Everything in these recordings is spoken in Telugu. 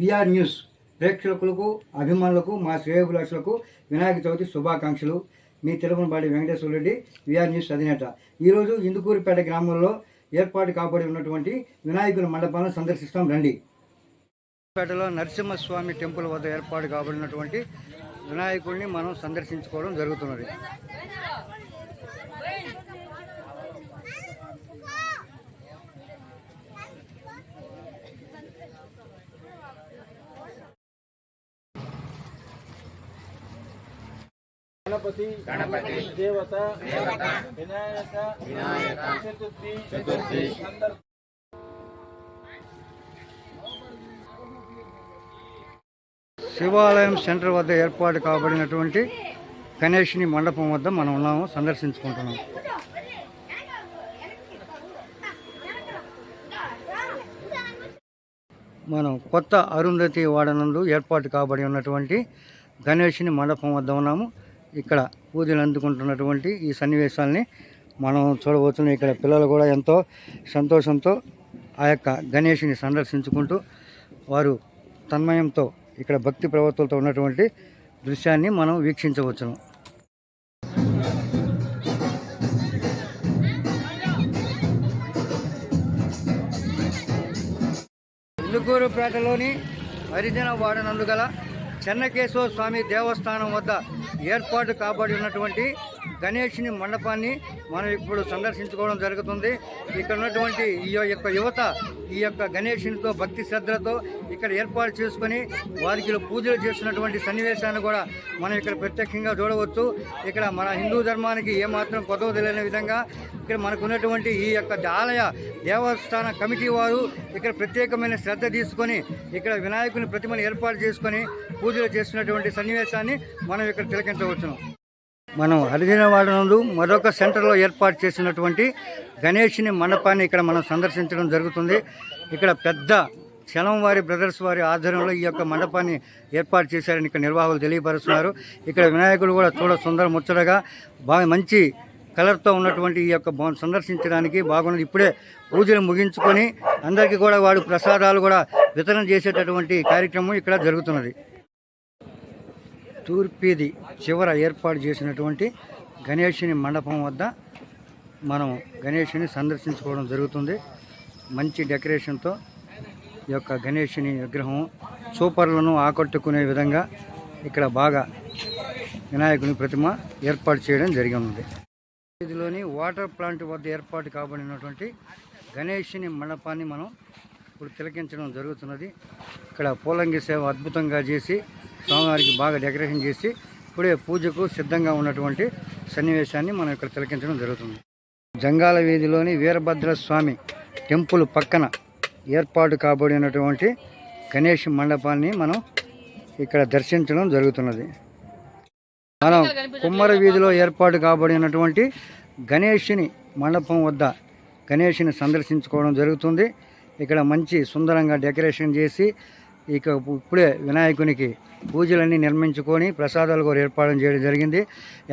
VR news. ప్రేక్షకులకు అభిమానులకు మా శ్రేయభిలాషులకు వినాయక చవితి శుభాకాంక్షలు. మీ తిరుమలపాడి వెంకటేశ్వర రెడ్డి విఆర్ న్యూస్ అధినేత. ఈరోజు ఇందుకూరుపేట గ్రామంలో ఏర్పాటు కాబడి ఉన్నటువంటి వినాయకుల మండపాలను సందర్శిస్తాం. రండి. పేటలో నరసింహస్వామి టెంపుల్ వద్ద ఏర్పాటు కాబడినటువంటి వినాయకుడిని మనం సందర్శించుకోవడం జరుగుతున్నది. గణపతి గణపతి దేవత దేవత వినాయక వినాయక చతుర్థి చతుర్థి. సందర్భ శివాలయం సెంటర్ వద్ద ఏర్పాటు కాబడినటువంటి గణేష్ని మండపం వద్ద మనం ఉన్నాము సందర్శించుకుంటున్నాం మనం కొత్త అరుంధతి వాడనందు ఏర్పాటు కాబడి ఉన్నటువంటి గణేష్ని మండపం వద్ద ఉన్నాము. ఇక్కడ పూజలు అందుకుంటున్నటువంటి ఈ సన్నివేశాల్ని మనం చూడవచ్చును ఇక్కడ పిల్లలు కూడా ఎంతో సంతోషంతో ఆ యొక్క గణేష్ని సందర్శించుకుంటూ వారు తన్మయంతో ఇక్కడ భక్తి ప్రవర్తులతో ఉన్నటువంటి దృశ్యాన్ని మనం వీక్షించవచ్చును. ఇందుకూరుపేటలోని హరిజన వాడనందుగల చెన్నకేశవ స్వామి దేవస్థానం వద్ద ఏర్పాటు కాబడి ఉన్నటువంటి గణేష్ని మండపాన్ని మనం ఇప్పుడు సందర్శించుకోవడం జరుగుతుంది. ఇక్కడ ఉన్నటువంటి ఈ యొక్క యువత ఈ యొక్క గణేషునితో భక్తి శ్రద్ధలతో ఇక్కడ ఏర్పాటు చేసుకొని వారికి పూజలు చేస్తున్నటువంటి సన్నివేశాన్ని కూడా మనం ఇక్కడ ప్రత్యక్షంగా చూడవచ్చు. ఇక్కడ మన హిందూ ధర్మానికి ఏమాత్రం కొదవ తెలియని విధంగా ఇక్కడ మనకు ఉన్నటువంటి ఈ యొక్క ఆలయ దేవస్థాన కమిటీ వారు ఇక్కడ ప్రత్యేకమైన శ్రద్ధ తీసుకొని ఇక్కడ వినాయకుని ప్రతిమను ఏర్పాటు చేసుకొని పూజలు చేస్తున్నటువంటి సన్నివేశాన్ని మనం ఇక్కడ తిలకించవచ్చును. మనం హరిజనవాడ నందు మరొక సెంటర్లో ఏర్పాటు చేసినటువంటి గణేష్ని మండపాన్ని ఇక్కడ మనం సందర్శించడం జరుగుతుంది. ఇక్కడ పెద్ద చలం వారి బ్రదర్స్ వారి ఆధ్వర్యంలో ఈ యొక్క మండపాన్ని ఏర్పాటు చేశారని ఇక్కడ నిర్వాహకులు తెలియపరుస్తున్నారు. ఇక్కడ వినాయకుడు కూడా చూడ సుందర ముచ్చటగా బాగా మంచి కలర్తో ఉన్నటువంటి ఈ యొక్క భవనం సందర్శించడానికి బాగున్నది. ఇప్పుడే పూజలు ముగించుకొని అందరికీ కూడా వాడు ప్రసాదాలు కూడా వితరణ చేసేటటువంటి కార్యక్రమం ఇక్కడ జరుగుతున్నది. తూర్పీది చివర ఏర్పాటు చేసినటువంటి గణేషుని మండపం వద్ద మనం గణేషుని సందర్శించుకోవడం జరుగుతుంది. మంచి డెకరేషన్తో ఈ యొక్క గణేషుని విగ్రహం సూపర్లను ఆకట్టుకునే విధంగా ఇక్కడ బాగా వినాయకుని ప్రతిమ ఏర్పాటు చేయడం జరిగింది. ఇదిలోని వాటర్ ప్లాంట్ వద్ద ఏర్పాటు కాబడినటువంటి గణేషుని మండపాన్ని మనం ఇప్పుడు తిలకించడం జరుగుతున్నది. ఇక్కడ పూలంగి సేవ అద్భుతంగా చేసి స్వామివారికి బాగా డెకరేషన్ చేసి ఇప్పుడే పూజకు సిద్ధంగా ఉన్నటువంటి సన్నివేశాన్ని మనం ఇక్కడ తిలకించడం జరుగుతుంది. జంగాల వీధిలోని వీరభద్ర స్వామి టెంపుల్ పక్కన ఏర్పాటు కాబడినటువంటి గణేష్ మండపాన్ని మనం ఇక్కడ దర్శించడం జరుగుతున్నది. మనం కుమ్మర వీధిలో ఏర్పాటు కాబడినటువంటి గణేషుని మండపం వద్ద గణేషుని సందర్శించుకోవడం జరుగుతుంది. ఇక్కడ మంచి సుందరంగా డెకరేషన్ చేసి ఇక ఇప్పుడే వినాయకునికి పూజలన్నీ నిర్మించుకొని ప్రసాదాలు కూడా ఏర్పాటు చేయడం జరిగింది.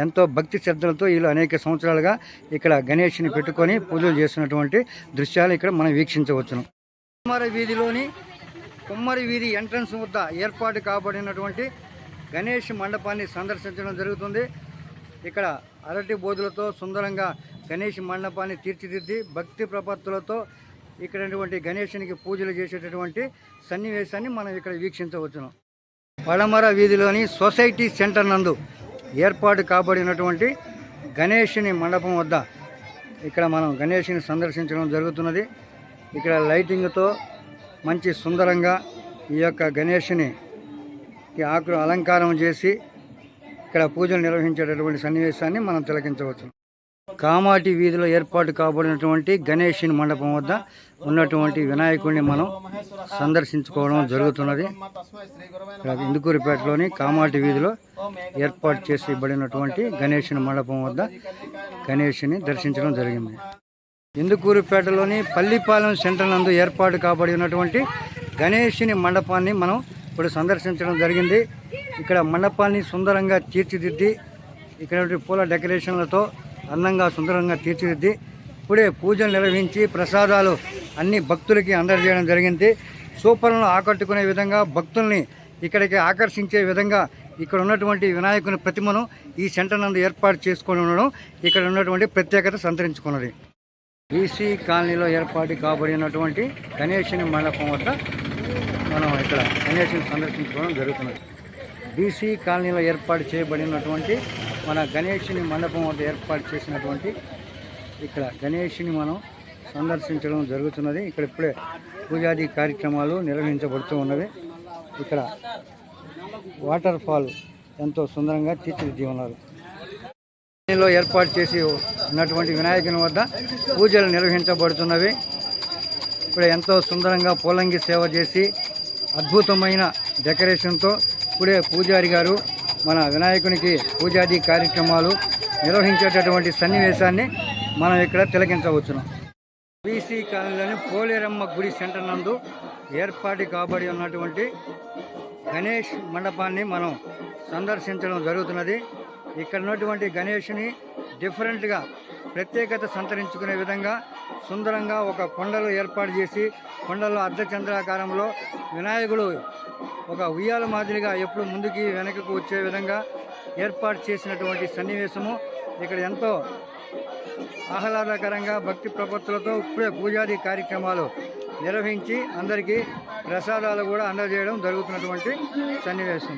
ఎంతో భక్తి శ్రద్ధలతో వీళ్ళు అనేక సంవత్సరాలుగా ఇక్కడ గణేష్ని పెట్టుకొని పూజలు చేస్తున్నటువంటి దృశ్యాలు ఇక్కడ మనం వీక్షించవచ్చును. కుమ్మరి వీధిలోని కుమ్మరి వీధి ఎంట్రన్స్ వద్ద ఏర్పాటు కాబడినటువంటి గణేష్ మండపాన్ని సందర్శించడం జరుగుతుంది. ఇక్కడ అరటి బోధులతో సుందరంగా గణేష్ మండపాన్ని తీర్చిదిద్ది భక్తి ప్రపత్తులతో ఇక్కడ గణేషునికి పూజలు చేసేటటువంటి సన్నివేశాన్ని మనం ఇక్కడ వీక్షించవచ్చును. పడమర వీధిలోని సొసైటీ సెంటర్ నందు ఏర్పాటు కాబడినటువంటి గణేషుని మండపం వద్ద ఇక్కడ మనం గణేషుని సందర్శించడం జరుగుతున్నది. ఇక్కడ లైటింగ్తో మంచి సుందరంగా ఈ యొక్క గణేషుని ఈ అలంకారం చేసి ఇక్కడ పూజలు నిర్వహించేటటువంటి సన్నివేశాన్ని మనం తిలకించవచ్చు కామాటి వీధిలో ఏర్పాటు కాబడినటువంటి గణేషుని మండపం వద్ద ఉన్నటువంటి వినాయకుడిని మనం సందర్శించుకోవడం జరుగుతున్నది. ఇందుకూరిపేటలోని కామాటి వీధిలో ఏర్పాటు చేసిబడినటువంటి గణేషుని మండపం వద్ద గణేషుని దర్శించడం జరిగింది. ఇందుకూరుపేటలోని పల్లిపాలెం సెంటర్ నందు ఏర్పాటు కాబడి ఉన్నటువంటి గణేషుని మండపాన్ని మనం ఇప్పుడు సందర్శించడం జరిగింది. ఇక్కడ మండపాన్ని సుందరంగా తీర్చిదిద్ది ఇక్కడ పూల డెకరేషన్లతో అందంగా సుందరంగా తీర్చిదిద్ది ఇప్పుడే పూజలు నిర్వహించి ప్రసాదాలు అన్ని భక్తులకి అందజేయడం జరిగింది. సూపర్లను ఆకట్టుకునే విధంగా భక్తుల్ని ఇక్కడికి ఆకర్షించే విధంగా ఇక్కడ ఉన్నటువంటి వినాయకుని ప్రతిమను ఈ సెంటర్ నందు ఏర్పాటు చేసుకొని ఉండడం ఇక్కడ ఉన్నటువంటి ప్రత్యేకత సంతరించుకున్నది. బీసీ కాలనీలో ఏర్పాటు కాబడినటువంటి గణేషుని మండపం వద్ద మనం ఇక్కడ గణేషుని సందర్శించుకోవడం జరుగుతున్నది. బీసీ కాలనీలో ఏర్పాటు చేయబడినటువంటి మన గణేషుని మండపం వద్ద ఏర్పాటు చేసినటువంటి ఇక్కడ గణేషుని మనం సందర్శించడం జరుగుతున్నది. ఇక్కడ ఇప్పుడే పూజాది కార్యక్రమాలు నిర్వహించబడుతూ ఉన్నవి. ఇక్కడ వాటర్ ఫాల్ ఎంతో సుందరంగా తీర్చిదిద్ది ఉన్నారు లో ఏర్పాటు చేసి ఉన్నటువంటి వినాయకుని వద్ద పూజలు నిర్వహించబడుతున్నవి. ఇప్పుడు ఎంతో సుందరంగా పోలంగి సేవ చేసి అద్భుతమైన డెకరేషన్తో ఇప్పుడే పూజారి గారు మన వినాయకునికి పూజాది కార్యక్రమాలు నిర్వహించేటటువంటి సన్నివేశాన్ని మనం ఇక్కడ తిలకించవచ్చును. బీసీ కాలనీలోని పోలేరమ్మ గుడి సెంటర్ నందు ఏర్పాటు కాబడి ఉన్నటువంటి గణేష్ మండపాన్ని మనం సందర్శించడం జరుగుతున్నది. ఇక్కడ ఉన్నటువంటి గణేష్ని డిఫరెంట్గా ప్రత్యేకత సంతరించుకునే విధంగా సుందరంగా ఒక కొండలు ఏర్పాటు చేసి కొండలో అర్ధచంద్రాకారంలో వినాయకుడు ఒక ఉయ్యాల మాదిరిగా ఎప్పుడు ముందుకి వెనకకు వచ్చే విధంగా ఏర్పాటు చేసినటువంటి సన్నివేశము. ఇక్కడ ఎంతో ఆహ్లాదకరంగా భక్తి ప్రపత్తులతో ఇప్పుడే పూజాది కార్యక్రమాలు నిర్వహించి అందరికీ ప్రసాదాలు కూడా అందజేయడం జరుగుతున్నటువంటి సన్నివేశం.